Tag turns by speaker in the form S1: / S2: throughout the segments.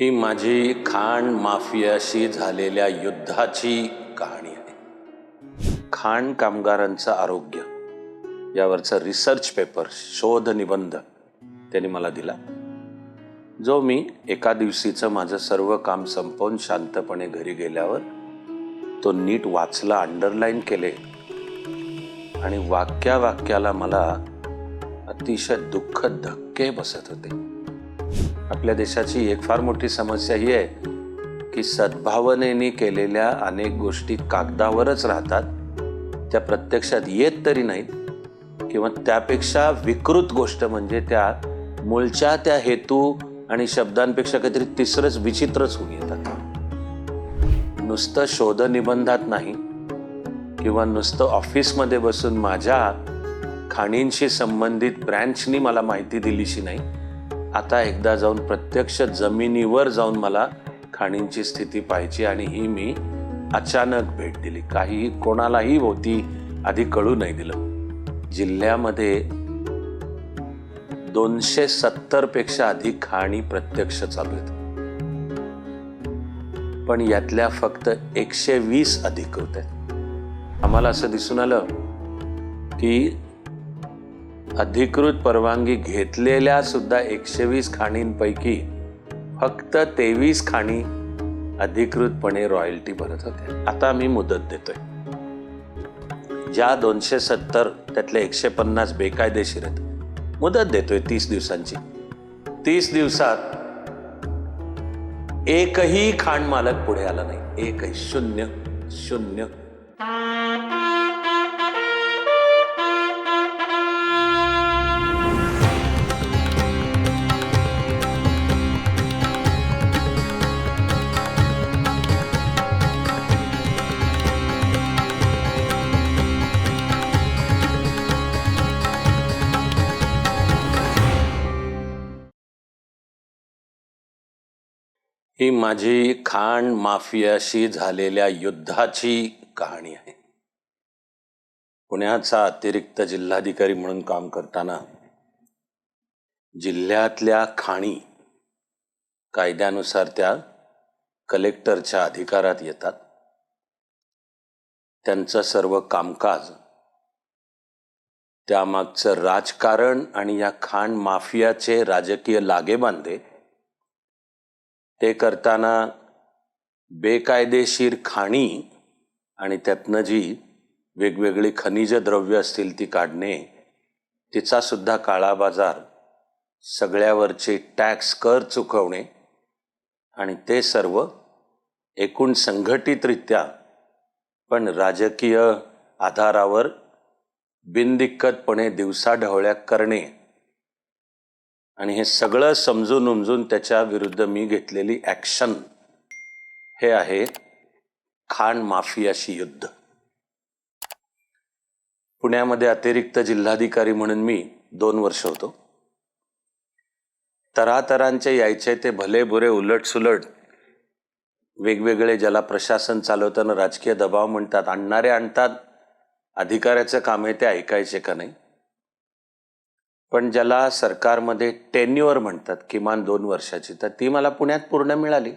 S1: ही माझी खाण माफियाशी झालेल्या युद्धाची कहाणी आहे. खाण कामगारांचं आरोग्य यावरचा रिसर्च पेपर शोध निबंध त्यांनी मला दिला. जो मी एका दिवशीचं माझं सर्व काम संपवून शांतपणे घरी गेल्यावर तो नीट वाचला अंडरलाईन केले. आणि वाक्या वाक्याला मला अतिशय दुःख धक्के बसत होते. आपल्या देशाची एक फार मोठी समस्या ही आहे की सद्भावनेने केलेल्या अनेक गोष्टी कागदावरच राहतात. त्या प्रत्यक्षात येत तरी नाहीत. किंवा त्यापेक्षा विकृत गोष्ट म्हणजे त्या मूळच्या त्या हेतू आणि शब्दांपेक्षा काहीतरी तिसरंच विचित्रच होऊन येतात. नुसतं शोधनिबंधात नाही किंवा नुसतं ऑफिसमध्ये बसून माझ्या खाणींशी संबंधित ब्रँचनी मला माहिती दिलीशी नाही. आता एकदा जाऊन प्रत्यक्ष जमिनीवर जाऊन मला खाणींची स्थिती पाहायची आणि ही मी अचानक भेट दिली. काही कोणालाही होती आधी कळू नाही दिलं. जिल्ह्यामध्ये दोनशे सत्तरपेक्षा अधिक खाणी प्रत्यक्ष चालू आहेत. पण यातल्या फक्त एकशे वीस अधिकृत आहेत आम्हाला असं दिसून आलं की अधिकृत परवानगी घेतलेल्या सुद्धा एकशे वीस खाणींपैकी फक्त तेवीस खाणी अधिकृतपणे रॉयल्टी भरत होत्या. आता मी मुदत देतोय. ज्या दोनशे सत्तर त्यातले एकशे पन्नास बेकायदेशीर आहेत. मुदत देतोय तीस दिवसांची. तीस दिवसात एकही खाण मालक पुढे आला नाही. एकही शून्य शून्य. ही माझी खाण माफियाशी झालेल्या युद्धाची कहाणी आहे. पुण्याचा अतिरिक्त जिल्हाधिकारी म्हणून काम करताना जिल्ह्यातल्या खाणी कायद्यानुसार त्या कलेक्टरच्या अधिकारात येतात. त्यांचं सर्व कामकाज त्यामागचं राजकारण आणि या खाण माफियाचे राजकीय लागेबांधे ते करताना बेकायदेशीर खाणी आणि त्यातनं जी वेगवेगळी खनिज द्रव्य असतील ती काढणे तिचासुद्धा काळा बाजार सगळ्यावरचे टॅक्स कर चुकवणे आणि ते सर्व एकूण संघटितरित्या पण राजकीय आधारावर बिनदिक्कतपणे दिवसाढवळ्या करणे आणि हे सगळं समजून उमजून त्याच्या विरुद्ध मी घेतलेली ॲक्शन हे आहे खाण माफियाशी युद्ध. पुण्यामध्ये अतिरिक्त जिल्हाधिकारी म्हणून मी दोन वर्ष होतो. तरातरांचे यायचे ते भले बुरे उलट सुलट वेगवेगळे ज्याला प्रशासन चालवताना राजकीय दबाव म्हणतात आणणारे आणतात अधिकाऱ्याचं काम आहे ते ऐकायचे का नाही? पण ज्याला सरकारमध्ये टेन्युअर म्हणतात किमान दोन वर्षाची तर ती मला पुण्यात पूर्ण मिळाली.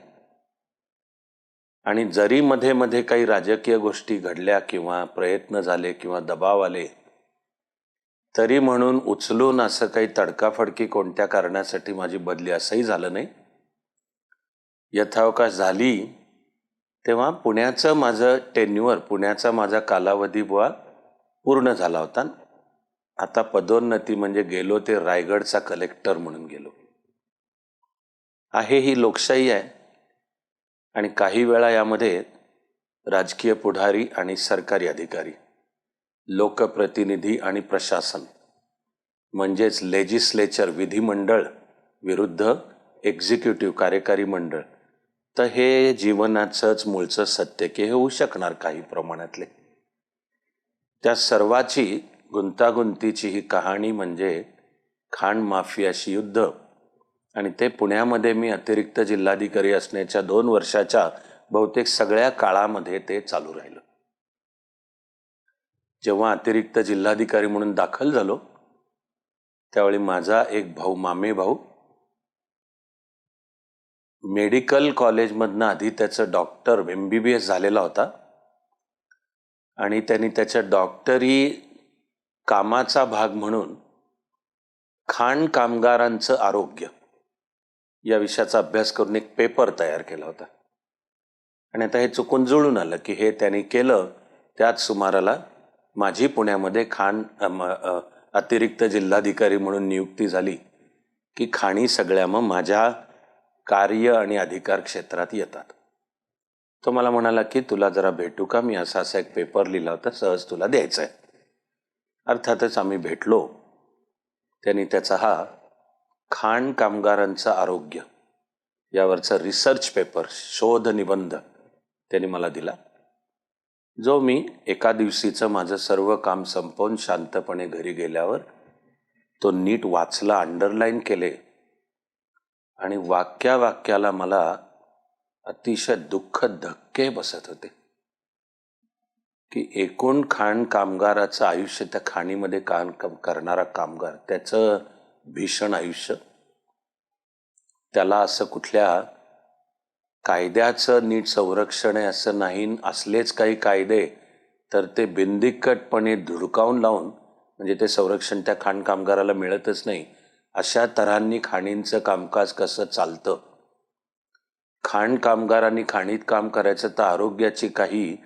S1: आणि जरी मध्ये मध्ये काही राजकीय गोष्टी घडल्या किंवा प्रयत्न झाले किंवा दबाव आले तरी म्हणून उचलून असं काही तडकाफडकी कोणत्या कारणासाठी माझी बदली असंही झालं नाही. यथावकाश झाली तेव्हा पुण्याचं माझं टेन्युअर पुण्याचा माझा कालावधी बुवा पूर्ण झाला होता. आता पदोन्नती म्हणजे गेलो ते रायगडचा कलेक्टर म्हणून गेलो. आहे ही लोकशाही आहे. आणि काही वेळा यामध्ये राजकीय पुढारी आणि सरकारी अधिकारी लोकप्रतिनिधी आणि प्रशासन म्हणजेच लेजिस्लेचर विधिमंडळ विरुद्ध एक्झिक्युटिव्ह कार्यकारी मंडळ तर हे जीवनाचंच मूळचं सत्य की हे होऊ शकणार काही प्रमाणातले. त्या सर्वाची गुंतागुंतीची ही कहाणी म्हणजे खाण माफियाशी युद्ध. आणि ते पुण्यामध्ये मी अतिरिक्त जिल्हाधिकारी असण्याच्या दोन वर्षाच्या बहुतेक सगळ्या काळामध्ये ते चालू राहिलं. जेव्हा अतिरिक्त जिल्हाधिकारी म्हणून दाखल झालो त्यावेळी माझा एक भाऊ मामे भाऊ मेडिकल कॉलेजमधनं आधी त्याचं doctor M B B S झालेला होता. आणि त्यांनी त्याच्या डॉक्टरी कामाचा भाग म्हणून खाण कामगारांचं आरोग्य. या विषयाचा अभ्यास करून एक पेपर तयार केला होता. आणि आता हे चुकून जुळून आलं की हे त्यांनी केलं त्याच सुमाराला माझी पुण्यामध्ये खाण अतिरिक्त जिल्हाधिकारी म्हणून नियुक्ती झाली की खाणी सगळ्या मग माझ्या कार्य आणि अधिकार क्षेत्रात येतात. तो मला म्हणाला की तुला जरा भेटू का? मी असा असा एक पेपर लिहिला होता सहज तुला द्यायचा आहे अर्थातच आम्ही भेटलो. त्यांनी त्याचा हा खाण कामगारांचं आरोग्य यावरचा रिसर्च पेपर शोध निबंध त्यांनी मला दिला. जो मी एका दिवशीचं माझं सर्व काम संपवून शांतपणे घरी गेल्यावर तो नीट वाचला अंडरलाईन केले. आणि वाक्या वाक्याला मला अतिशय दुःख धक्के बसत होते. की एकूण खाण कामगाराचं आयुष्य त्या खाणीमध्ये काम करणारा कामगार त्याचं भीषण आयुष्य. त्याला असं कुठल्या कायद्याचं नीट संरक्षण आहे असं नाही असलेच काही कायदे तर ते बिंदिकटपणे धुडकावून लावून म्हणजे ते संरक्षण त्या खाण कामगाराला मिळतच नाही अशा तऱ्हांनी खाणींचं कामकाज कसं चालतं? खाण कामगारांनी खाणीत काम करायचं तर आरोग्याची काही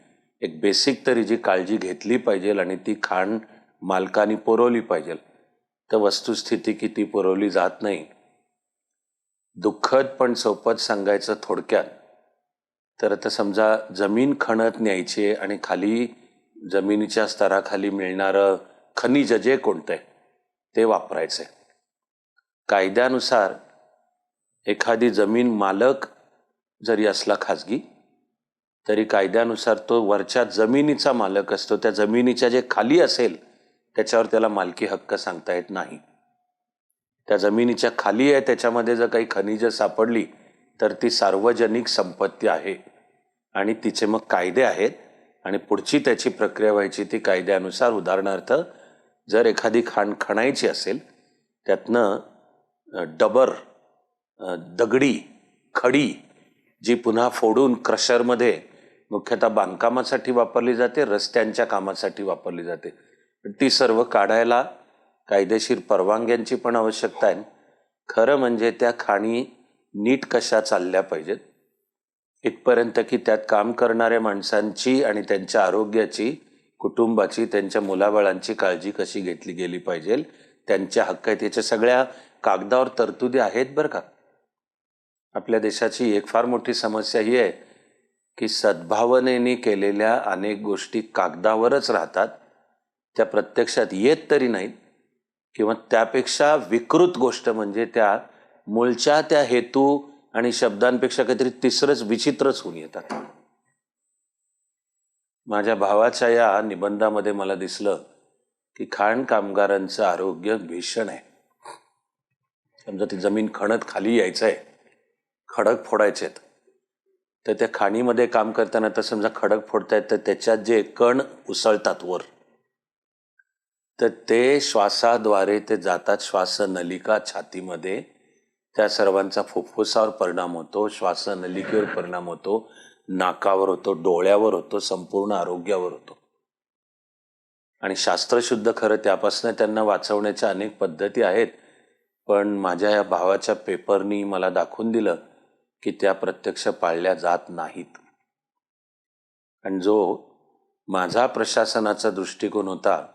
S1: एक बेसिक तरी जी काळजी घेतली पाहिजे आणि ती खाण मालकाने पुरवली पाहिजे तर वस्तुस्थिती किती पुरवली जात नाही. दुःखद पण सोपत सांगायचं थोडक्यात. तर आता समजा जमीन खणत न्यायची आणि खाली जमिनीच्या स्तराखाली मिळणारं खनिज जे कोणतं आहे ते वापरायचं आहे कायद्यानुसार एखादी जमीन मालक जरी असला खाजगी तरी कायद्यानुसार तो वरच्या जमिनीचा मालक असतो. त्या जमिनीच्या जे खाली असेल त्याच्यावर त्याला मालकी हक्क सांगता येत नाही. त्या जमिनीच्या खाली आहे त्याच्यामध्ये जर काही खनिजं सापडली तर ती सार्वजनिक संपत्ती आहे. आणि तिचे मग कायदे आहेत. आणि पुढची त्याची प्रक्रिया व्हायची ती कायद्यानुसार. उदाहरणार्थ जर एखादी खाण खणायची असेल त्यातनं डबर दगडी खडी जी पुन्हा फोडून क्रशरमध्ये मुख्यतः बांधकामासाठी वापरली जाते रस्त्यांच्या कामासाठी वापरली जाते. ती सर्व काढायला कायदेशीर परवानग्यांची पण आवश्यकता आहे. खरं म्हणजे त्या खाणी नीट कशा चालल्या पाहिजेत? इथपर्यंत की त्यात काम करणाऱ्या माणसांची आणि त्यांच्या आरोग्याची कुटुंबाची त्यांच्या मुलाबाळांची काळजी कशी घेतली गेली पाहिजे? त्यांच्या हक्क आहेत. याच्या सगळ्या कागदावर तरतुदी आहेत बरं का? आपल्या देशाची एक फार मोठी समस्या ही आहे. की सद्भावनेने केलेल्या अनेक गोष्टी कागदावरच राहतात. त्या प्रत्यक्षात येत तरी नाहीत. किंवा त्यापेक्षा विकृत गोष्ट म्हणजे त्या मूळच्या त्या हेतू आणि शब्दांपेक्षा काहीतरी तिसरंच विचित्रच होऊन येतात. माझ्या भावाच्या या निबंधामध्ये मला दिसलं की खाण कामगारांचं आरोग्य भीषण आहे. समजा ती जमीन खणत खाली यायचं आहे खडक फोडायचे आहेत तर त्या खाणीमध्ये काम करताना तर समजा खडक फोडतायत तर त्याच्यात जे कण उसळतात वर तर ते श्वासाद्वारे ते जातात. श्वासनलिका छातीमध्ये त्या सर्वांचा फुफ्फुसावर परिणाम होतो श्वासनलिकेवर परिणाम होतो नाकावर होतो डोळ्यावर होतो संपूर्ण आरोग्यावर होतो. आणि शास्त्रशुद्ध खरं त्यापासून त्यांना वाचवण्याच्या अनेक पद्धती आहेत पण माझ्या या भावाच्या पेपरनी मला दाखवून दिलं की त्या प्रत्यक्ष पाळल्या जात नाहीत. आणि जो माझा प्रशासनाचा दृष्टिकोन होता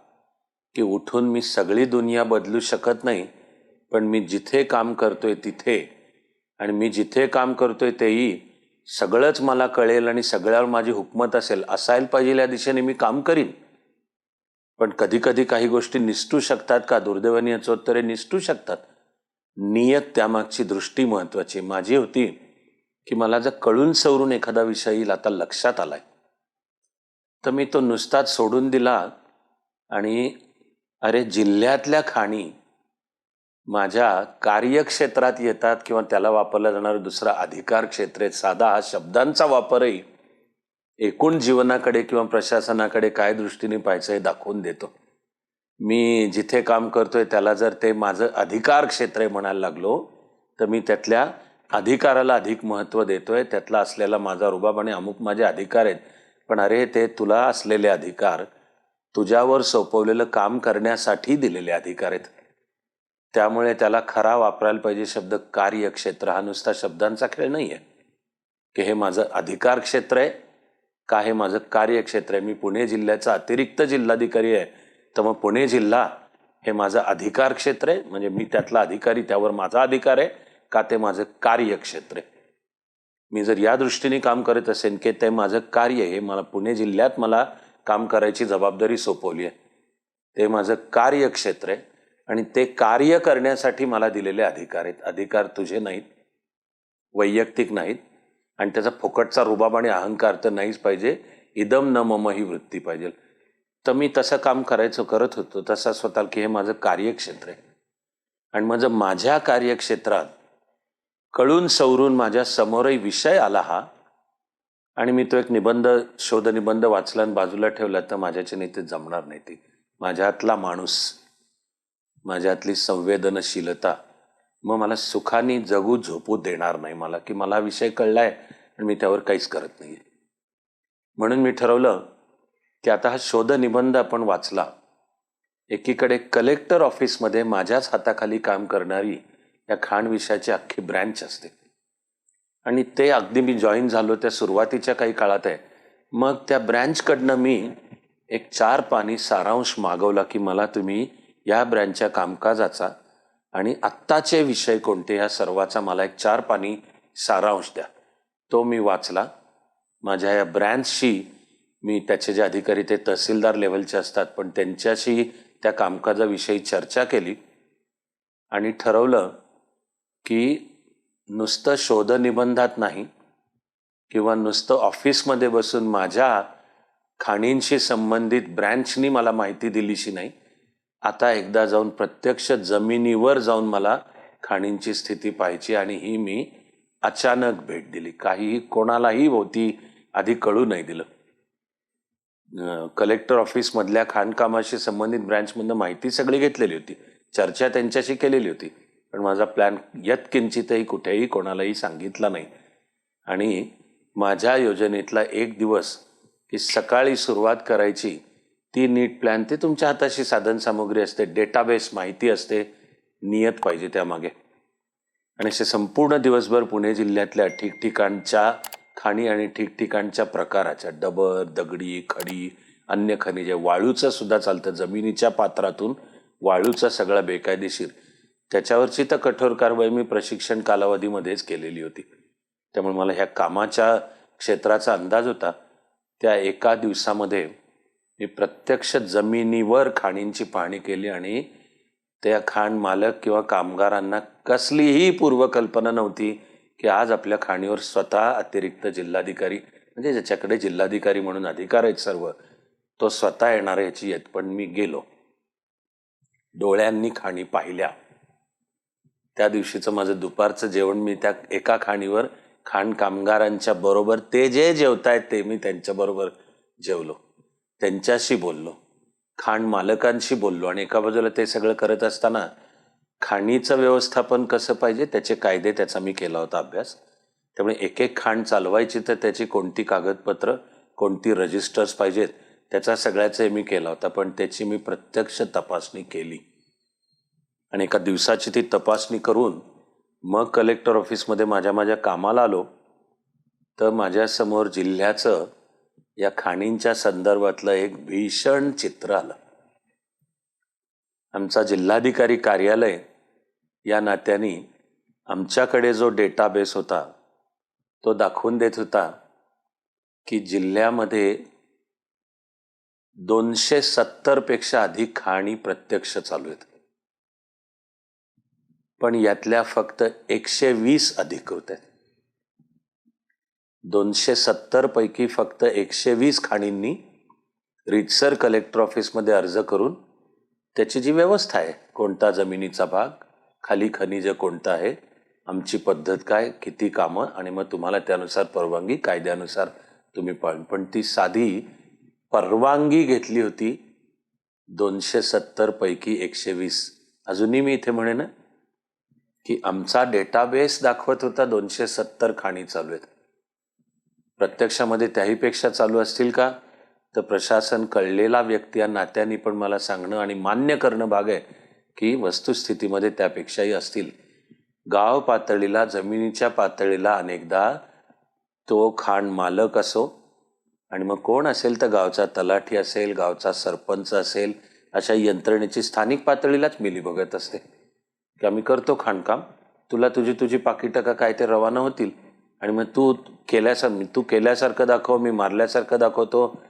S1: की उठून मी सगळी दुनिया बदलू शकत नाही पण मी जिथे काम करतोय तिथे आणि मी जिथे काम करतोय तेही सगळंच मला कळेल आणि सगळ्यावर माझी हुकमत असेल असायला पाहिजे या दिशेने मी काम करीन. पण कधी कधी काही गोष्टी निसटू शकतात का? दुर्दैवानी याचं उत्तर निसटू शकतात. नियत त्यामागची दृष्टी महत्त्वाची माझी होती की मला जर कळून सवरून एखादा विषय येईल आता लक्षात आलाय. तर मी तो नुसताच सोडून दिला आणि अरे जिल्ह्यातल्या खाणी माझ्या कार्यक्षेत्रात येतात किंवा त्याला वापरला जाणारा दुसरा अधिकार क्षेत्र आहे साधा हा शब्दांचा वापरही एकूण जीवनाकडे किंवा प्रशासनाकडे काय दृष्टीने पाहायचं हे दाखवून देतो. मी जिथे काम करतोय त्याला जर ते माझं अधिकार क्षेत्र आहे म्हणायला लागलो तर मी त्यातल्या अधिकाराला अधिक महत्त्व देतोय त्यातला असलेला माझा रुबाब आणि अमुक माझे अधिकार आहेत. पण अरे ते तुला असलेले अधिकार तुझ्यावर सोपवलेलं काम करण्यासाठी दिलेले अधिकार आहेत. त्यामुळे त्याला खरा वापरायला पाहिजे शब्द कार्यक्षेत्र. हा नुसता शब्दांचा खेळ नाही आहे की हे माझं अधिकार क्षेत्र आहे का हे माझं कार्यक्षेत्र आहे? मी पुणे जिल्ह्याचा अतिरिक्त जिल्हाधिकारी आहे. तर मग पुणे जिल्हा हे माझं अधिकार क्षेत्र आहे? म्हणजे मी त्यातला अधिकारी त्यावर माझा अधिकार आहे? का ते माझं कार्यक्षेत्र आहे. मी जर या दृष्टीने काम करत असेल की ते माझं कार्य हे मला पुणे जिल्ह्यात मला काम करायची जबाबदारी सोपवली आहे. ते माझं कार्यक्षेत्र आहे आणि ते कार्य करण्यासाठी मला दिलेले अधिकार आहेत. अधिकार तुझे नाहीत वैयक्तिक नाहीत आणि त्याचा फुकटचा रुबाब आणि अहंकार तर नाहीच पाहिजे. इदम न मम ही वृत्ती पाहिजे. तर मी तसं काम करायचं करत होतो. तसा स्वतः की हे माझं कार्यक्षेत्र आहे. आणि माझं माझ्या कार्यक्षेत्रात कळून सवरून माझ्या समोरही विषय आला हा. आणि मी तो एक निबंध शोधनिबंध वाचला आणि बाजूला ठेवला तर माझ्याच्याने ते जमणार नाही ती. माझ्यातला माणूस माझ्यातली संवेदनशीलता मग मला सुखाने जगू झोपू देणार नाही मला की मला विषय विषय कळलाय आणि मी त्यावर काहीच करत नाही म्हणून मी ठरवलं की आता हा शोधनिबंध आपण वाचला. एकीकडे कलेक्टर ऑफिसमध्ये माझ्याच हाताखाली काम करणारी या खाण विषयाची अख्खी ब्रँच असते. आणि ते अगदी मी जॉईन झालो त्या सुरुवातीच्या काही काळात आहे. मग त्या ब्रँचकडनं मी एक चार पाणी सारांश मागवला की मला तुम्ही या ब्रँचच्या कामकाजाचा आणि आत्ताचे विषय कोणते या सर्वाचा मला एक चार पाणी सारांश द्या. तो मी वाचला. माझ्या या ब्रँचशी मी त्याचे जे अधिकारी ते तहसीलदार लेवलचे असतात पण त्यांच्याशी त्या कामकाजाविषयी चर्चा केली आणि ठरवलं की नुसतं शोधनिबंधात नाही किंवा नुसतं ऑफिसमध्ये बसून माझ्या खाणींशी संबंधित ब्रँचनी मला माहिती दिलीशी नाही आता एकदा जाऊन प्रत्यक्ष जमिनीवर जाऊन मला खाणींची स्थिती पाहायची आणि ही मी अचानक भेट दिली. काहीही कोणालाही होती आधी कळू नाही दिलं. कलेक्टर ऑफिसमधल्या खाणकामाशी संबंधित ब्रँचमधनं माहिती सगळी घेतलेली होती. चर्चा त्यांच्याशी केलेली होती. पण माझा प्लॅन यत्किंचितही कुठेही कोणालाही सांगितला नाही. आणि माझ्या योजनेतला एक दिवस की सकाळी सुरुवात करायची ती नीट प्लॅन ते तुमच्या हाताशी साधनसामुग्री असते डेटाबेस माहिती असते नियत पाहिजे त्यामागे. आणि असे संपूर्ण दिवसभर पुणे जिल्ह्यातल्या ठिकठिकाणच्या खाणी आणि ठिकठिकाणच्या प्रकाराच्या डबर दगडी खडी अन्य खनिजे वाळूचं सुद्धा चालतं जमिनीच्या पात्रातून वाळूचा सगळा बेकायदेशीर. त्याच्यावरची तर कठोर कारवाई मी प्रशिक्षण कालावधीमध्येच केलेली होती. त्यामुळे मला ह्या कामाच्या क्षेत्राचा अंदाज होता. त्या एका दिवसामध्ये मी प्रत्यक्ष जमिनीवर खाणींची पाहणी केली आणि त्या खाण मालक किंवा कामगारांना कसलीही पूर्वकल्पना नव्हती की आज आपल्या खाणीवर स्वतः अतिरिक्त जिल्हाधिकारी म्हणजे ज्याच्याकडे जिल्हाधिकारी म्हणून अधिकार आहेत सर्व तो स्वतः येणार ह्याची येत पण मी गेलो. डोळ्यांनी खाणी पाहिल्या. त्या दिवशीचं माझं दुपारचं जेवण मी त्या एका खाणीवर खाण कामगारांच्या बरोबर ते जे जेवतायत ते मी त्यांच्याबरोबर जेवलो. त्यांच्याशी बोललो. खाण मालकांशी बोललो आणि एका बाजूला ते सगळं करत असताना खाणीचं व्यवस्थापन कसं पाहिजे त्याचे कायदे त्याचा मी केला होता अभ्यास. त्यामुळे एक एक खाण चालवायची तर त्याची कोणती कागदपत्र कोणती रजिस्टर्स पाहिजेत त्याचा सगळ्याचे मी केला होता पण त्याची मी प्रत्यक्ष तपासणी केली. आणि एका दिवसाची ती तपासणी करून मग कलेक्टर ऑफिसमध्ये माझ्या माझ्या कामाला आलो. तर माझ्यासमोर जिल्ह्याचं या खाणींच्या संदर्भातलं एक भीषण चित्र आलं. आमचा जिल्हाधिकारी कार्यालय या नात्याने आमच्याकडे जो डेटाबेस होता तो दाखवून देत होता की जिल्ह्यामध्ये दोनशे सत्तरपेक्षा अधिक खाणी प्रत्यक्ष चालू आहेत. पण यातल्या फक्त एकशे वीस अधिकृत आहेत. दोनशे सत्तर पैकी फक्त एकशे वीस खाणींनी रितसर कलेक्टर ऑफिसमध्ये अर्ज करून त्याची जी व्यवस्था आहे कोणता जमिनीचा भाग खाली खनिज कोणतं आहे आमची पद्धत काय किती कामं आणि मग तुम्हाला त्यानुसार परवानगी कायद्यानुसार तुम्ही पाळून. पण ती साधी परवानगी घेतली होती दोनशे सत्तर पैकी एकशे वीस अजूनही मी इथे म्हणेन की आमचा डेटाबेस दाखवत होता दोनशे सत्तर खाणी चालू आहेत. प्रत्यक्षामध्ये त्याहीपेक्षा चालू असतील का? तर प्रशासन कळलेला व्यक्ती या नात्याने पण मला सांगणं आणि मान्य करणं भाग आहे की वस्तुस्थितीमध्ये त्यापेक्षाही असतील. गाव पातळीला जमिनीच्या पातळीला अनेकदा तो खाण मालक असो आणि मग कोण असेल तर गावचा तलाठी असेल गावचा सरपंच असेल अशा यंत्रणेची स्थानिक पातळीलाच मिली बघत असते. की आम्ही करतो खाणकाम. तुला तुझी तुझी पाकिटं का काय ते रवाना होतील. आणि मग तू केल्यासारखं तू केल्यासारखं दाखव मी मारल्यासारखं दाखवतो.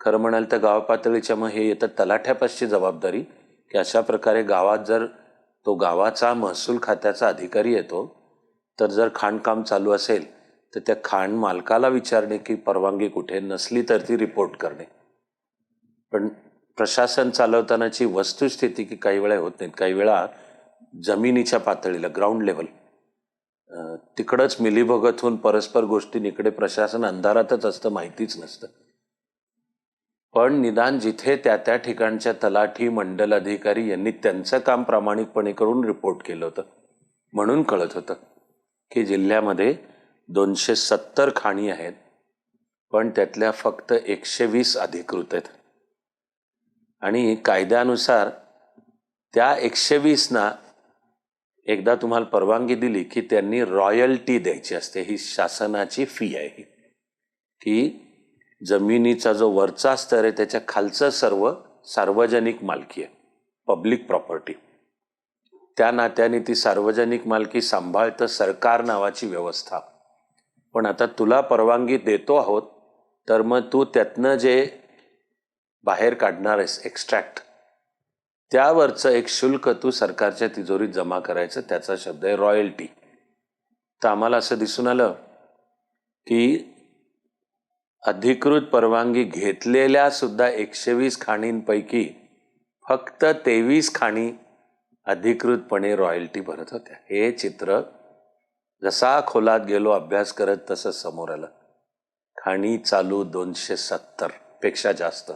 S1: खरं म्हणाल तर गाव पातळीच्या मग हे येतं तलाठ्यापासची जबाबदारी की अशा प्रकारे गावात जर तो गावाचा महसूल खात्याचा अधिकारी येतो तर जर खाणकाम चालू असेल तर त्या खाण मालकाला विचारणे की परवानगी कुठे नसली तर ती रिपोर्ट करणे. पण प्रशासन चालवतानाची वस्तुस्थिती की काही वेळा होत नाहीत काही वेळा जमिनीच्या पातळीला ग्राउंड लेवल तिकडंच मिलीभगत होऊन परस्पर गोष्टींकडे प्रशासन अंधारातच असतं माहितीच नसतं. पण निदान जिथे त्या त्या ठिकाणच्या तलाठी मंडल अधिकारी यांनी त्यांचं काम प्रामाणिकपणे करून रिपोर्ट केलं होतं. म्हणून कळत होतं की जिल्ह्यामध्ये दोनशे सत्तर खाणी आहेत पण त्यातल्या फक्त एकशे वीस अधिकृत आहेत. आणि कायद्यानुसार त्या एकशे वीसना एकदा तुम्हाला परवानगी दिली की त्यांनी रॉयल्टी द्यायची असते. ही शासनाची फी आहे ही. की जमिनीचा जो वरचा स्तर आहे त्याच्या खालचं सर्व सार्वजनिक मालकी आहे. पब्लिक प्रॉपर्टी त्या नात्याने ती सार्वजनिक मालकी सांभाळतं सरकार नावाची व्यवस्था. पण आता तुला परवानगी देतो आहोत तर मग तू त्यातनं जे बाहेर काढणार आहेस एक्स्ट्रॅक्ट त्यावरचं एक शुल्क तू सरकारच्या तिजोरीत जमा करायचं त्याचा शब्द आहे रॉयल्टी तर आम्हाला असं दिसून आलं की अधिकृत परवानगी घेतलेल्या सुद्धा एकशे वीस खाणींपैकी फक्त तेवीस खाणी अधिकृतपणे रॉयल्टी भरत होत्या. हे चित्र जसा खोलात गेलो अभ्यास करत तसं समोर आलं. खाणी चालू दोनशे सत्तरपेक्षा जास्त.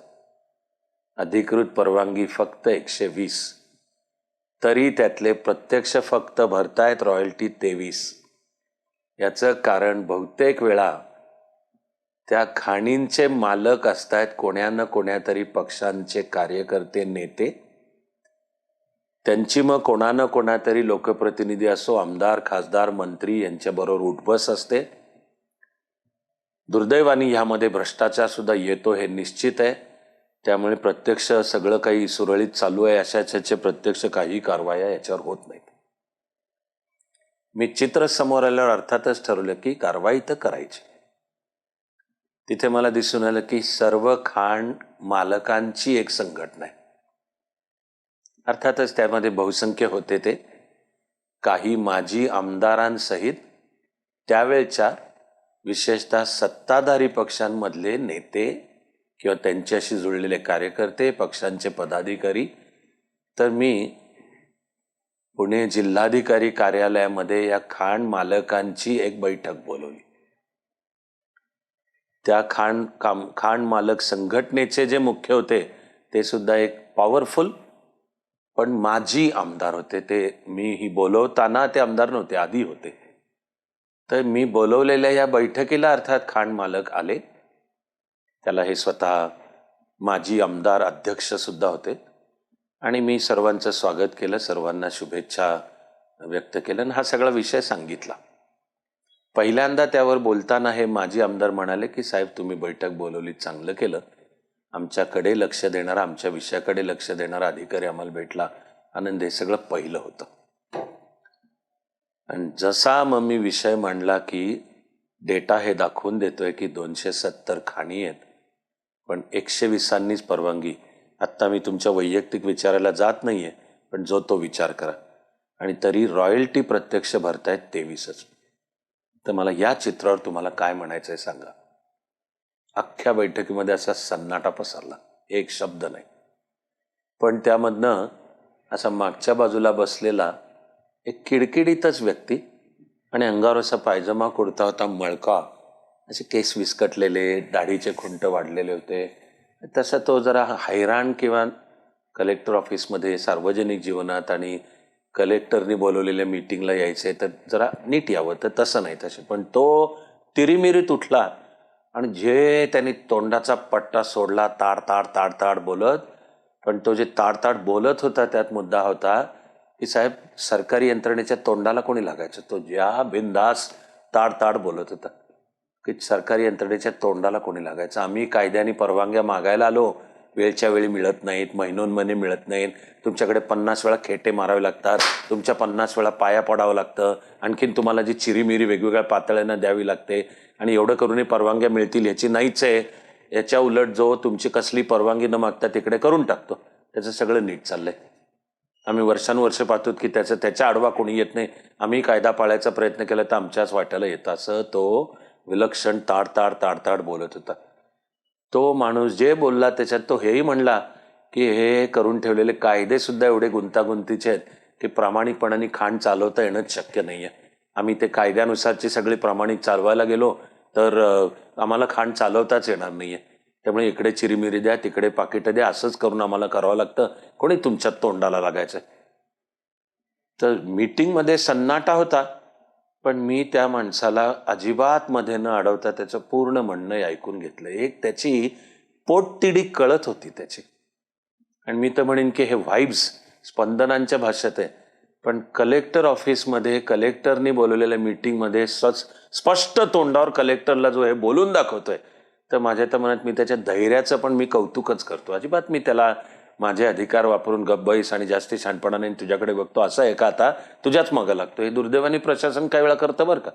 S1: अधिकृत परवानगी फक्त एकशे वीस. तरी त्यातले प्रत्यक्ष फक्त भरतायत रॉयल्टी तेवीस. याचं कारण बहुतेक वेळा त्या खाणींचे मालक असतायत कोण्या न कोण्यातरी पक्षांचे कार्यकर्ते नेते. त्यांची मग कोणा न कोणातरी लोकप्रतिनिधी असो आमदार खासदार मंत्री यांच्याबरोबर उठबस असते. दुर्दैवानी ह्यामध्ये भ्रष्टाचार सुद्धा येतो हे निश्चित आहे. त्यामुळे प्रत्यक्ष सगळं काही सुरळीत चालू आहे अशाचे प्रत्यक्ष काही कारवाया याच्यावर होत नाहीत. मी चित्र समोर आल्यावर अर्थातच ठरवलं की कारवाई तर करायची. तिथे मला दिसून आलं की सर्व खाण मालकांची एक संघटना आहे. अर्थातच त्यामध्ये बहुसंख्य होते ते. काही माजी आमदारांसहित त्यावेळच्या विशेषतः सत्ताधारी पक्षांमधले नेते किंवा त्यांच्याशी जुळलेले कार्यकर्ते पक्षांचे पदाधिकारी. तर मी पुणे जिल्हाधिकारी कार्यालयामध्ये या खाण मालकांची एक बैठक बोलवली. त्या खाण काम खाण मालक संघटनेचे जे मुख्य होते ते सुद्धा एक पॉवरफुल पण माजी आमदार होते. ते मी ही बोलवताना ते आमदार नव्हते आधी होते. तर मी बोलवलेल्या या बैठकीला अर्थात खाण मालक आले. त्याला हे स्वतः माजी आमदार अध्यक्ष सुद्धा होते. आणि मी सर्वांचं स्वागत केलं सर्वांना शुभेच्छा व्यक्त केलं आणि हा सगळा विषय सांगितला. पहिल्यांदा त्यावर बोलताना हे माजी आमदार म्हणाले की साहेब तुम्ही बैठक बोलवली चांगलं केलं. आमच्याकडे लक्ष देणारा आमच्या विषयाकडे लक्ष देणारा अधिकारी आम्हाला भेटला आनंद. हे सगळं पहिलं होतं. आणि जसा मग मी विषय मांडला की डेटा हे दाखवून देतोय की दोनशे सत्तर खाणी आहेत. पण एकशे वीसांनीच परवानगी. आत्ता मी तुमच्या वैयक्तिक विचाराला जात नाहीये पण जो तो विचार करा. आणि तरी रॉयल्टी प्रत्यक्ष भरतायत तेवीसच. तर मला या चित्रावर तुम्हाला काय म्हणायचं आहे सांगा. अख्ख्या बैठकीमध्ये असा सन्नाटा पसरला. एक शब्द नाही. पण त्यामधनं असा मागच्या बाजूला बसलेला एक किडकिडीतच व्यक्ती आणि अंगावर असा पायजमा कुडता होता मळका. असे केस विस्कटलेले दाढीचे खुंट वाढलेले होते. तसा तो जरा हैराण किंवा कलेक्टर ऑफिसमध्ये सार्वजनिक जीवनात आणि कलेक्टरनी बोलवलेल्या मीटिंगला यायचे तर जरा नीट यावं तर तसं नाही तसे. पण तो तिरीमिरीत उठला आणि जे त्यांनी तोंडाचा पट्टा सोडला ताड ताड ताड ताड बोलत पण तो जे ताड ताड बोलत होता त्यात मुद्दा होता की साहेब सरकारी यंत्रणेच्या तोंडाला कोणी लागायचं? तो ज्या बिंदास ताड ताड बोलत होता. की सरकारी यंत्रणेच्या तोंडाला कोणी लागायचं? आम्ही कायद्याने परवानग्या मागायला आलो. वेळच्या वेळी मिळत नाहीत महिनोन्मने मिळत नाहीत. तुमच्याकडे पन्नास वेळा खेटे मारावे लागतात. तुमच्या पन्नास वेळा पाया पडावं लागतं. आणखीन तुम्हाला जी चिरीमिरी वेगवेगळ्या पातळ्यांना द्यावी लागते. आणि एवढं करूनही परवानग्या मिळतील ह्याची नाहीच आहे. याच्या उलट जो तुमची कसली परवानगी न मागता तिकडे करून टाकतो. त्याचं सगळं नीट चाललंय. आम्ही वर्षानुवर्ष पाहतो की त्याचं त्याच्या आडवा कोणी येत नाही. आम्ही कायदा पाळायचा प्रयत्न केला तर आमच्याच वाट्याला येतं असं तो विलक्षण ताडताड ताडताड बोलत होता. तो माणूस जे बोलला त्याच्यात तो हेही म्हणला की हे करून ठेवलेले कायदे सुद्धा एवढे गुंतागुंतीचे आहेत की प्रामाणिकपणाने खाण चालवता येणंच शक्य नाही आहे आम्ही ते कायद्यानुसारचे सगळे प्रामाणिक चालवायला गेलो तर आम्हाला खाण चालवताच येणार नाही आहे त्यामुळे इकडे चिरीमिरी द्या तिकडे पाकिटं द्या असंच करून आम्हाला करावं लागतं. कोणी तुमच्या तोंडाला लागायचं तर मीटिंगमध्ये सन्नाटा होता. पण मी त्या माणसाला अजिबात मध्ये न अडवता त्याचं पूर्ण म्हणणं ऐकून घेतलं. एक त्याची पोटतिडी कळत होती त्याची. आणि मी तर म्हणेन की हे व्हाईब्स स्पंदनांच्या भाषेत आहे. पण कलेक्टर ऑफिसमध्ये कलेक्टरनी बोलवलेल्या मीटिंगमध्ये सच स्पष्ट तोंडावर कलेक्टरला जो आहे बोलून दाखवतोय तर माझ्या तर मनात मी त्याच्या धैर्याचं पण मी कौतुकच करतो. अजिबात मी त्याला माझे अधिकार वापरून गब्बईस आणि जास्ती शहाणपणाने तुझ्याकडे बघतो असं आहे का आता? तुझ्याच मागं लागतो हे दुर्दैवानी प्रशासन काही वेळा करतं बरं का?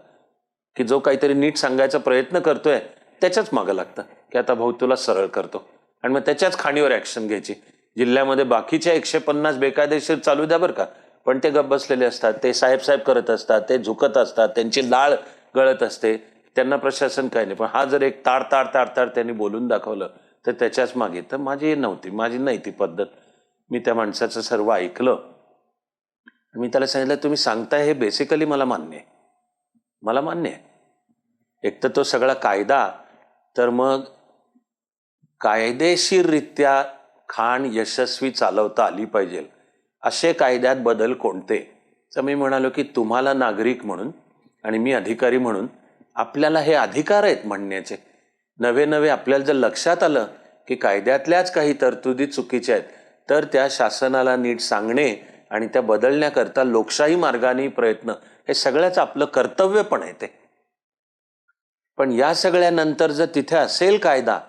S1: की जो काहीतरी नीट सांगायचा प्रयत्न करतोय त्याच्याच मागं लागतं. की आता भाऊ तुला सरळ करतो. आणि मग त्याच्याच खाणीवर ॲक्शन घ्यायची. जिल्ह्यामध्ये बाकीच्या एकशे पन्नास बेकायदेशीर चालू द्या बरं का? पण ते गप बसलेले असतात ते साहेब साहेब करत असतात ते झुकत असतात त्यांची डाळ गळत असते. त्यांना प्रशासन काही नाही. पण हा जर एक ताड ताड ताड ताड त्यांनी बोलून दाखवलं तर त्याच्याच मागे तर माझी नव्हती माझी नाही ती पद्धत. मी त्या माणसाचं सर्व ऐकलं. मी त्याला सांगितलं तुम्ही सांगताय हे बेसिकली मला मान्य आहे. मला मान्य आहे. एक तर तो सगळा कायदा तर मग कायदेशीररित्या खाण यशस्वी चालवता आली पाहिजे. असे कायद्यात बदल कोणते? तर मी म्हणालो की तुम्हाला नागरिक म्हणून आणि मी अधिकारी म्हणून आपल्याला हे अधिकार आहेत म्हणण्याचे. नवे नवे आपल्याला जर लक्षात आलं की कायद्यातल्याच काही तरतुदी चुकीच्या आहेत तर त्या शासनाला नीट सांगणे आणि त्या बदलण्याकरता लोकशाही मार्गाने प्रयत्न हे सगळ्याच आपलं कर्तव्य पण आहे ते. पण या सगळ्यानंतर जर तिथे असेल कायदा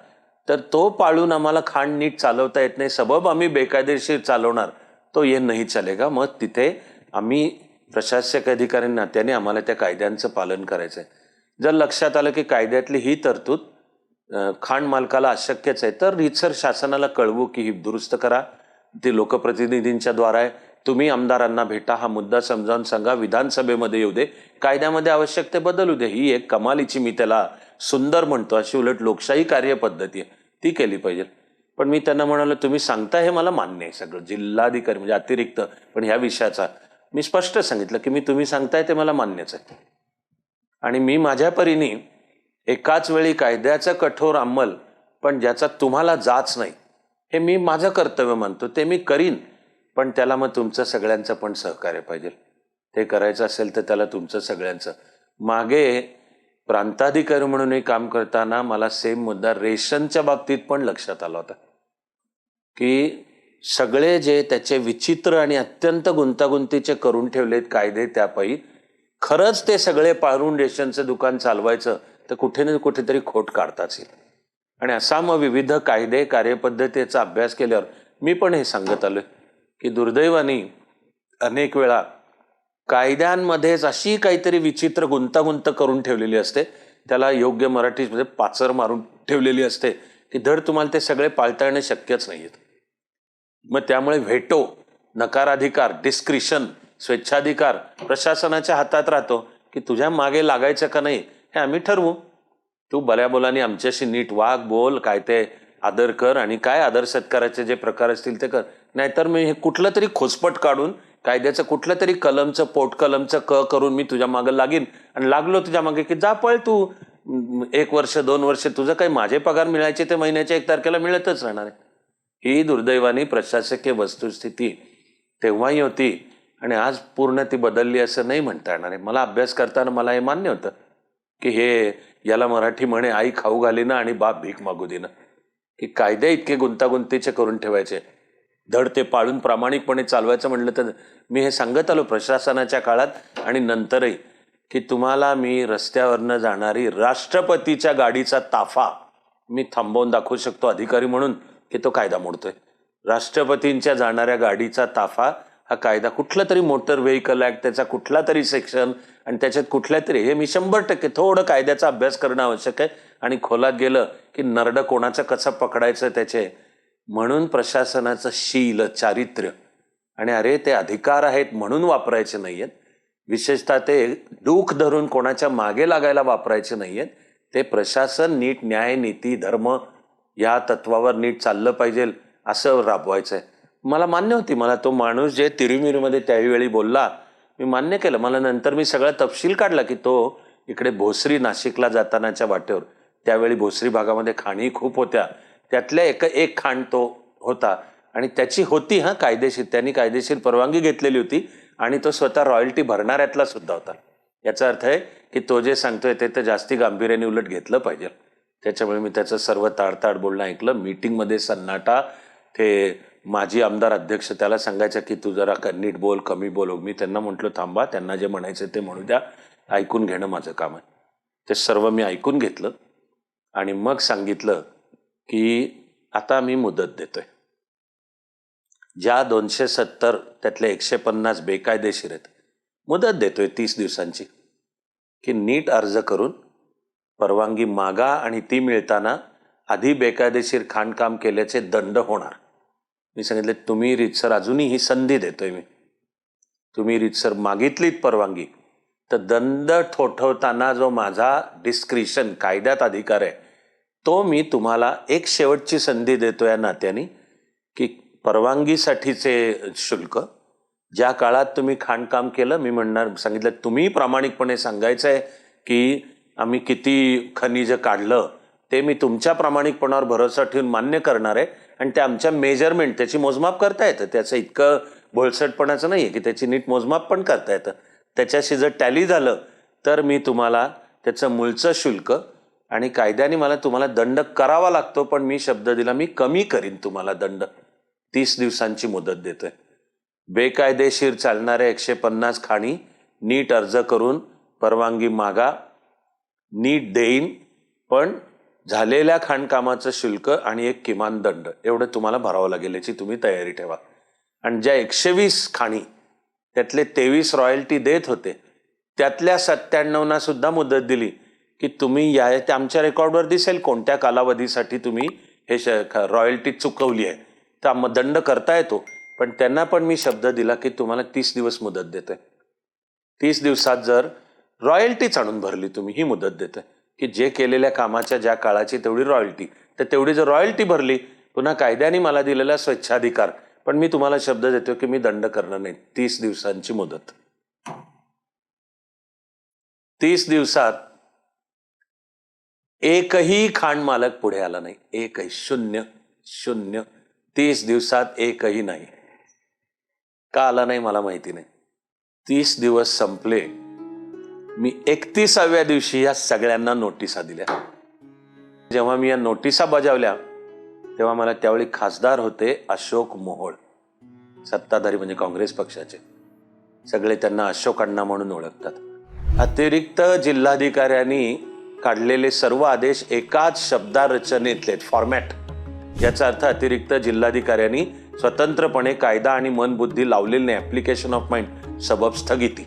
S1: तर तो पाळून आम्हाला खाण नीट चालवता येत नाही. सबब आम्ही बेकायदेशीर चालवणार तो ये नाही चालेगा. मग तिथे आम्ही प्रशासक अधिकारी नात्याने आम्हाला त्या कायद्यांचं पालन करायचं आहे जर लक्षात आलं की कायद्यातली ही तरतूद खाण मालकाला अशक्यच आहे. तर रीतसर शासनाला कळवू की ही दुरुस्त करा. ते लोकप्रतिनिधींच्या द्वारा आहे. तुम्ही आमदारांना भेटा. हा मुद्दा समजावून सांगा. विधानसभेमध्ये येऊ दे. कायद्यामध्ये आवश्यक ते बदलू दे. ही एक कमालीची मी त्याला सुंदर म्हणतो. अशी उलट लोकशाही कार्यपद्धती आहे. ती केली पाहिजे. पण मी त्यांना म्हणालो तुम्ही सांगता हे मला मान्य आहे सगळं. जिल्हाधिकारी म्हणजे अतिरिक्त. पण ह्या विषयाचा मी स्पष्ट सांगितलं की मी तुम्ही सांगताय ते मला मान्यच आहे. आणि मी माझ्या परीने एकाच वेळी कायद्याचा कठोर अंमल पण ज्याचा तुम्हाला जाच नाही. हे मी माझं कर्तव्य मानतो ते मी करीन पण त्याला मग तुमचं सगळ्यांचं पण सहकार्य पाहिजे. ते करायचं असेल तर त्याला तुमचं सगळ्यांचं. मागे प्रांताधिकारी म्हणूनही काम करताना मला सेम मुद्दा रेशनच्या बाबतीत पण लक्षात आला होता. की सगळे जे त्याचे विचित्र आणि अत्यंत गुंतागुंतीचे करून ठेवलेत कायदे त्यापायी खरंच ते सगळे पाळून रेशनचं दुकान चालवायचं तर कुठे ना कुठेतरी खोट काढताच येईल. आणि असा मग विविध कायदे कार्यपद्धतीचा अभ्यास केल्यावर मी पण हे सांगत आलो की दुर्दैवाने अनेक वेळा कायद्यांमध्येच अशी काहीतरी विचित्र गुंतागुंत करून ठेवलेली असते. त्याला योग्य मराठीमध्ये म्हणजे पाचर मारून ठेवलेली असते की धड तुम्हाला ते सगळे पाळता येणे शक्यच नाहीत मग त्यामुळे व्हेटो नकाराधिकार डिस्क्रिशन स्वेच्छाधिकार प्रशासनाच्या हातात राहतो की तुझ्या मागे लागायचं का नाही हे आम्ही ठरवू. तू बऱ्या बोलाने आमच्याशी नीट वाघ बोल काय ते आदर कर आणि काय आदर सत्काराचे जे प्रकार असतील ते कर. नाहीतर मी हे कुठलं तरी खोचपट काढून कायद्याचं कुठलं तरी कलमचं पोट कलमचं क करून मी तुझ्या मागे लागीन आणि लागलो तुझ्या मागे की जा पळ तू. एक वर्ष दोन वर्ष तुझं काही माझे पगार मिळायचे ते महिन्याच्या एक तारखेला मिळतच राहणार आहे. ही दुर्दैवानी प्रशासकीय वस्तुस्थिती तेव्हाही होती आणि आज पूर्ण ती बदलली असं नाही म्हणता येणार आहे. मला अभ्यास करताना मला हे मान्य होतं की हे याला मराठी म्हणे आई खाऊ घालीनं आणि बाप भीक मागू देणं की कायदे इतके गुंतागुंतीचे करून ठेवायचे. धड ते पाळून प्रामाणिकपणे चालवायचं म्हटलं तर मी हे सांगत आलो प्रशासनाच्या काळात आणि नंतरही की तुम्हाला मी रस्त्यावरनं जाणारी राष्ट्रपतीच्या गाडीचा ताफा मी थांबवून दाखवू शकतो अधिकारी म्हणून की तो कायदा मोडतोय. राष्ट्रपतींच्या जाणाऱ्या गाडीचा ताफा हा कायदा कुठला तरी मोटर व्हेकल ॲक्ट त्याचा कुठला तरी सेक्शन आणि त्याच्यात कुठल्या तरी हे मी शंभर टक्के थोडं कायद्याचा अभ्यास करणं आवश्यक आहे. आणि खोलात गेलं की नरड कोणाचं कसं पकडायचं त्याचे. म्हणून प्रशासनाचं शील चारित्र्य. आणि अरे ते अधिकार आहेत म्हणून वापरायचे नाहीयेत. विशेषतः ते डूख धरून कोणाच्या मागे लागायला वापरायचे नाहीयेत. ते प्रशासन नीट न्याय नीती धर्म या तत्वावर नीट चाललं पाहिजे असं राबवायचं आहे मला मान्य होती मला तो माणूस जे तिरुमिरीमध्ये त्याहीवेळी बोलला मी मान्य केलं. मला नंतर मी सगळा तपशील काढला की तो इकडे भोसरी नाशिकला जातानाच्या वाटेवर. त्यावेळी भोसरी भागामध्ये खाणी खूप होत्या. त्यातल्या एक एक खाण तो होता. आणि त्याची होती हां कायदेशीर. त्यांनी कायदेशीर परवानगी घेतलेली होती आणि तो स्वतः रॉयल्टी भरणाऱ्यातला सुद्धा होता. याचा अर्थ आहे की तो जे सांगतोय ते तर जास्ती गांभीर्याने उलट घेतलं पाहिजे. त्याच्यामुळे मी त्याचं सर्व ताडताड बोलणं ऐकलं. मीटिंगमध्ये सन्नाटा ते माजी आमदार अध्यक्ष त्याला सांगायचं की तू जरा नीट बोल कमी बोल. मी त्यांना म्हटलं थांबा त्यांना जे म्हणायचं ते म्हणू द्या. ऐकून घेणं माझं काम आहे. ते सर्व मी ऐकून घेतलं आणि मग सांगितलं की आता मी मुदत देतोय. ज्या दोनशे सत्तर त्यातले एकशे पन्नास बेकायदेशीर आहेत मुदत देतोय तीस दिवसांची. की नीट अर्ज करून परवानगी मागा आणि ती मिळताना आधी बेकायदेशीर खाणकाम केल्याचे दंड होणार. मी सांगितले तुम्ही रीतसर अजूनही ही संधी देतोय मी. तुम्ही रीतसर मागितलीत परवानगी. तर दंड ठोठवताना जो माझा डिस्क्रिशन कायद्यात अधिकार आहे तो मी तुम्हाला एक शेवटची संधी देतो या नात्याने की परवानगीसाठीचे शुल्क ज्या काळात तुम्ही खाणकाम केलं मी म्हणणार सांगितलं तुम्ही प्रामाणिकपणे सांगायचं आहे की आम्ही किती खनिज काढलं ते मी तुमच्या प्रामाणिकपणावर भरोसा ठेवून मान्य करणार आहे. आणि ते आमच्या मेजरमेंट त्याची मोजमाप करता येतं. त्याचं इतकं भोळसटपणाचं नाही आहे की त्याची नीट मोजमाप पण करता येतं. त्याच्याशी जर टॅली झालं तर मी तुम्हाला त्याचं मूळचं शुल्क आणि कायद्याने मला तुम्हाला दंड करावा लागतो पण मी शब्द दिला मी कमी करीन तुम्हाला दंड. तीस दिवसांची मुदत देतोय. बेकायदेशीर चालणाऱ्या एकशे पन्नास खाणी नीट अर्ज करून परवानगी मागा नीट देईन पण झालेल्या खाणकामाचं शुल्क आणि एक किमान दंड एवढं तुम्हाला भरावं लागेल याची तुम्ही तयारी ठेवा. आणि ज्या एकशे वीस खाणी त्यातले तेवीस रॉयल्टी देत होते त्यातल्या सत्त्याण्णवना सुद्धा मुदत दिली की तुम्ही या आमच्या रेकॉर्डवर दिसेल कोणत्या कालावधीसाठी तुम्ही हे श रॉयल्टी चुकवली आहे. तर मग दंड करता येतो पण त्यांना पण मी शब्द दिला की तुम्हाला तीस दिवस मुदत देते तीस दिवसात जर रॉयल्टीच आणून भरली तुम्ही ही मुदत देते की जे केलेल्या कामाच्या ज्या काळाची तेवढी रॉयल्टी. तर तेवढी जर रॉयल्टी भरली पुन्हा कायद्याने मला दिलेला स्वच्छाधिकार पण मी तुम्हाला शब्द देतो की मी दंड करणार नाही. तीस दिवसांची मुदत. तीस दिवसात एकही खाण मालक पुढे आला नाही. एकही. शून्य. शून्य. तीस दिवसात एकही नाही. का आला नाही मला माहिती नाही. तीस दिवस संपले. मी एकतीसाव्या दिवशी या सगळ्यांना नोटिसा दिल्या. जेव्हा मी या नोटिसा बजावल्या तेव्हा मला त्यावेळी खासदार होते अशोक मोहोळ सत्ताधारी म्हणजे काँग्रेस पक्षाचे. सगळे त्यांना अशोक अण्णा म्हणून ओळखतात. अतिरिक्त जिल्हाधिकाऱ्यांनी काढलेले सर्व आदेश एकाच शब्दारचनेतले फॉर्मॅट याचा अर्थ अतिरिक्त जिल्हाधिकाऱ्यांनी स्वतंत्रपणे कायदा आणि मनबुद्धी लावलेली नाही ऍप्लिकेशन ऑफ माइंड सबब स्थगिती.